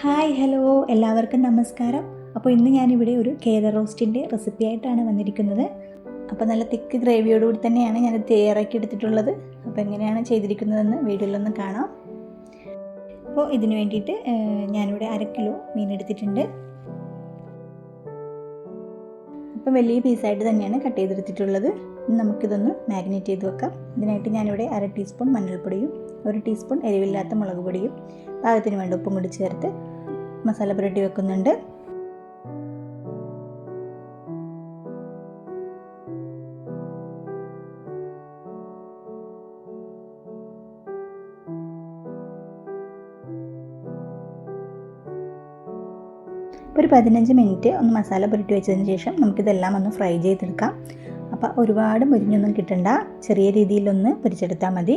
Hi hello. എല്ലാവർക്കും നമസ്കാരം. അപ്പോൾ ഇന്ന് ഞാനിവിടെ ഒരു കേര റോസ്റ്റിന്റെ റെസിപ്പി ആയിട്ടാണ് വന്നിരിക്കുന്നത്. അപ്പോൾ നല്ല തിക്ക് ഗ്രേവിയോടുകൂടി തന്നെയാണ് ഞാനത് തയ്യാറാക്കി എടുത്തിട്ടുള്ളത്. അപ്പോൾ എങ്ങനെയാണ് ചെയ്തിരിക്കുന്നതെന്ന് വീഡിയോയിലൊന്ന് കാണാം. അപ്പോൾ ഇതിന് വേണ്ടിയിട്ട് ഞാനിവിടെ അര കിലോ മീൻ എടുത്തിട്ടുണ്ട്. അപ്പോൾ വലിയ പീസായിട്ട് തന്നെയാണ് കട്ട് ചെയ്തെടുത്തിട്ടുള്ളത്. നമുക്കിതൊന്ന് മാരിനേറ്റ് ചെയ്ത് വെക്കാം. ഇതിനായിട്ട് ഞാനിവിടെ അര ടീസ്പൂൺ മഞ്ഞൾപ്പൊടിയും ഒരു ടീസ്പൂൺ എരിവില്ലാത്ത മുളക് പൊടിയും പാകത്തിന് വേണ്ട ഉപ്പും കൂടി ചേർത്ത് മസാല പുരട്ടി വെക്കുന്നുണ്ട്. ഒരു പതിനഞ്ച് മിനിറ്റ് ഒന്ന് മസാല പുരട്ടി വെച്ചതിന് ശേഷം നമുക്കിതെല്ലാം ഒന്ന് ഫ്രൈ ചെയ്തെടുക്കാം. അപ്പോൾ ഒരുപാട് മുരിഞ്ഞൊന്നും കിട്ടണ്ട. ചെറിയ രീതിയിലൊന്ന് പൊരിച്ചെടുത്താൽ മതി.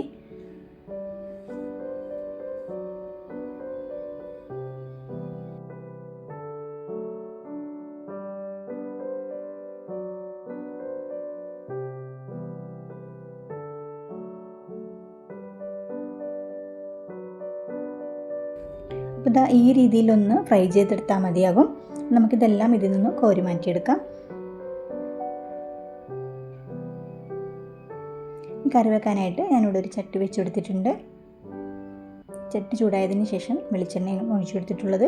അപ്പോൾ ഇതാ ഈ രീതിയിലൊന്ന് ഫ്രൈ ചെയ്തെടുത്താൽ മതിയാകും. നമുക്കിതെല്ലാം ഇതിൽ നിന്ന് കോരി മാറ്റിയെടുക്കാം. കറി വെക്കാനായിട്ട് ഞാനിവിടെ ഒരു ചട്ടി വെച്ച് കൊടുത്തിട്ടുണ്ട് ചട്ടി ചൂടായതിന് ശേഷം വെളിച്ചെണ്ണയും ഒഴിച്ചു കൊടുത്തിട്ടുള്ളത്.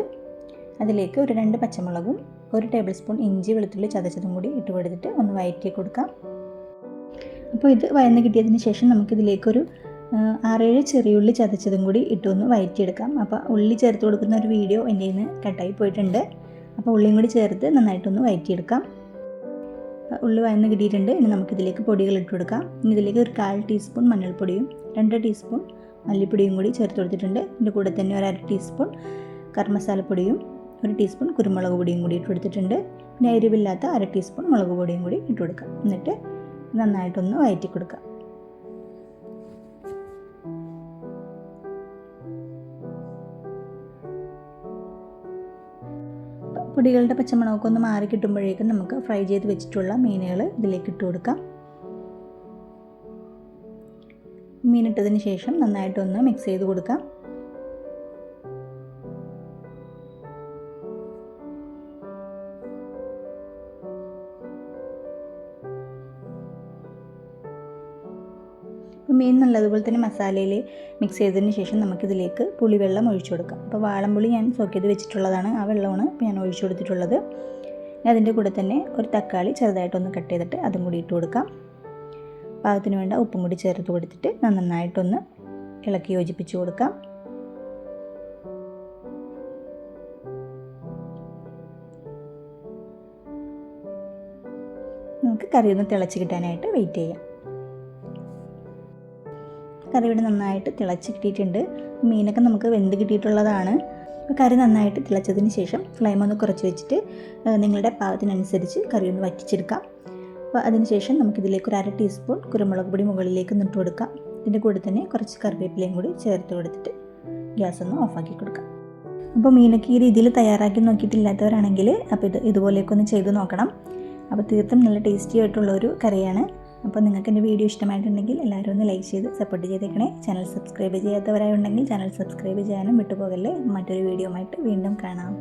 അതിലേക്ക് ഒരു രണ്ട് പച്ചമുളകും ഒരു ടേബിൾ സ്പൂൺ ഇഞ്ചി വെളുത്തുള്ളി ചതച്ചതും കൂടി ഇട്ട് കൊടുത്തിട്ട് ഒന്ന് വയറ്റി കൊടുക്കാം അപ്പോൾ ഇത് വയന്ന് കിട്ടിയതിന് ശേഷം നമുക്കിതിലേക്കൊരു ആറേഴ് ചെറിയുള്ളി ചതച്ചതും കൂടി ഇട്ടൊന്ന് വയറ്റിയെടുക്കാം. അപ്പോൾ ഉള്ളി ചേർത്ത് കൊടുക്കുന്ന ഒരു വീഡിയോ എന്റെ നിന്ന് കട്ടായി പോയിട്ടുണ്ട്. അപ്പോൾ ഉള്ളിയും കൂടി ചേർത്ത് നന്നായിട്ടൊന്ന് വയറ്റിയെടുക്കാം. ഉള്ളി വയന്ന് കിട്ടിയിട്ടുണ്ട്. ഇനി നമുക്കിതിലേക്ക് പൊടികൾ ഇട്ട് കൊടുക്കാം. ഇനി ഇതിലേക്ക് ഒരു കാൽ ടീസ്പൂൺ മഞ്ഞൾപ്പൊടിയും രണ്ട് ടീസ്പൂൺ മല്ലിപ്പൊടിയും കൂടി ചേർത്ത് കൊടുത്തിട്ടുണ്ട്. ഇതിന്റെ കൂടെ തന്നെ ഒരു അര ടീസ്പൂൺ കർമ്മസാലപ്പൊടിയും ഒരു ടീസ്പൂൺ കുരുമുളക് പൊടിയും കൂടി ഇട്ട് കൊടുത്തിട്ടുണ്ട്. പിന്നെ എരിവില്ലാത്ത അര ടീസ്പൂൺ മുളക് പൊടിയും കൂടി ഇട്ട് കൊടുക്കാം. എന്നിട്ട് നന്നായിട്ടൊന്ന് വയറ്റി കൊടുക്കാം. പൊടികളുടെ പച്ചമണമൊക്കെ ഒന്ന് മാറി കിട്ടുമ്പോഴേക്കും നമുക്ക് ഫ്രൈ ചെയ്ത് വെച്ചിട്ടുള്ള മീനുകൾ ഇതിലേക്ക് ഇട്ട് കൊടുക്കാം. മീനിട്ടതിന് ശേഷം നന്നായിട്ടൊന്ന് മിക്സ് ചെയ്ത് കൊടുക്കാം. അപ്പോൾ മീൻ നല്ലതുപോലെ തന്നെ മസാലയിൽ മിക്സ് ചെയ്തതിന് ശേഷം നമുക്കിതിലേക്ക് പുളിവെള്ളം ഒഴിച്ചു കൊടുക്കാം. അപ്പോൾ വാളംപുളി ഞാൻ സോക്ക് ചെയ്ത് വെച്ചിട്ടുള്ളതാണ്. ആ വെള്ളമാണ് ഇപ്പോൾ ഞാൻ ഒഴിച്ചു കൊടുത്തിട്ടുള്ളത്. അതിന്റെ കൂടെ തന്നെ ഒരു തക്കാളി ചെറുതായിട്ടൊന്ന് കട്ട് ചെയ്തിട്ട് അതും കൂടി ഇട്ട് കൊടുക്കാം. പാകത്തിന് വേണ്ട ഉപ്പും കൂടി ചേർത്ത് കൊടുത്തിട്ട് നന്നായിട്ടൊന്ന് ഇളക്കി യോജിപ്പിച്ച് കൊടുക്കാം. നമുക്ക് കറി ഒന്ന് തിളച്ച് കിട്ടാനായിട്ട് വെയിറ്റ് ചെയ്യാം. കറി ഇവിടെ നന്നായിട്ട് തിളച്ച് കിട്ടിയിട്ടുണ്ട്. മീനൊക്കെ നമുക്ക് വെന്ത് കിട്ടിയിട്ടുള്ളതാണ്. അപ്പോൾ കറി നന്നായിട്ട് തിളച്ചതിന് ശേഷം ഫ്ലെയിം ഒന്ന് കുറച്ച് വെച്ചിട്ട് നിങ്ങളുടെ പാകത്തിനനുസരിച്ച് കറി ഒന്ന് വറ്റിച്ചെടുക്കാം. അപ്പോൾ അതിനുശേഷം നമുക്കിതിലേക്ക് ഒരു അര ടീസ്പൂൺ കുരുമുളക് പൊടി മുകളിലേക്ക് നിട്ട് കൊടുക്കാം. ഇതിന്റെ കൂടെ തന്നെ കുറച്ച് കറിവേപ്പിലയും കൂടി ചേർത്ത് കൊടുത്തിട്ട് ഗ്യാസ് ഒന്ന് ഓഫാക്കി കൊടുക്കാം. അപ്പോൾ മീനൊക്കെ ഈ രീതിയിൽ തയ്യാറാക്കി നോക്കിയിട്ടില്ലാത്തവരാണെങ്കിൽ അപ്പോൾ ഇത് ഇതുപോലെയൊക്കെ ഒന്ന് ചെയ്ത് നോക്കണം. അപ്പോൾ തീർത്തും നല്ല ടേസ്റ്റി ആയിട്ടുള്ള ഒരു കറിയാണ്. അപ്പോൾ നിങ്ങൾക്ക് എന്റെ വീഡിയോ ഇഷ്ടമായിട്ടുണ്ടെങ്കിൽ എല്ലാവരും ഒന്ന് ലൈക്ക് ചെയ്ത് സപ്പോർട്ട് ചെയ്തേക്കണേ. ചാനൽ സബ്സ്ക്രൈബ് ചെയ്യാത്തവരായുണ്ടെങ്കിൽ ചാനൽ സബ്സ്ക്രൈബ് ചെയ്യാനും വിട്ടുപോകല്ലേ. മറ്റൊരു വീഡിയോ വീണ്ടും കാണാം.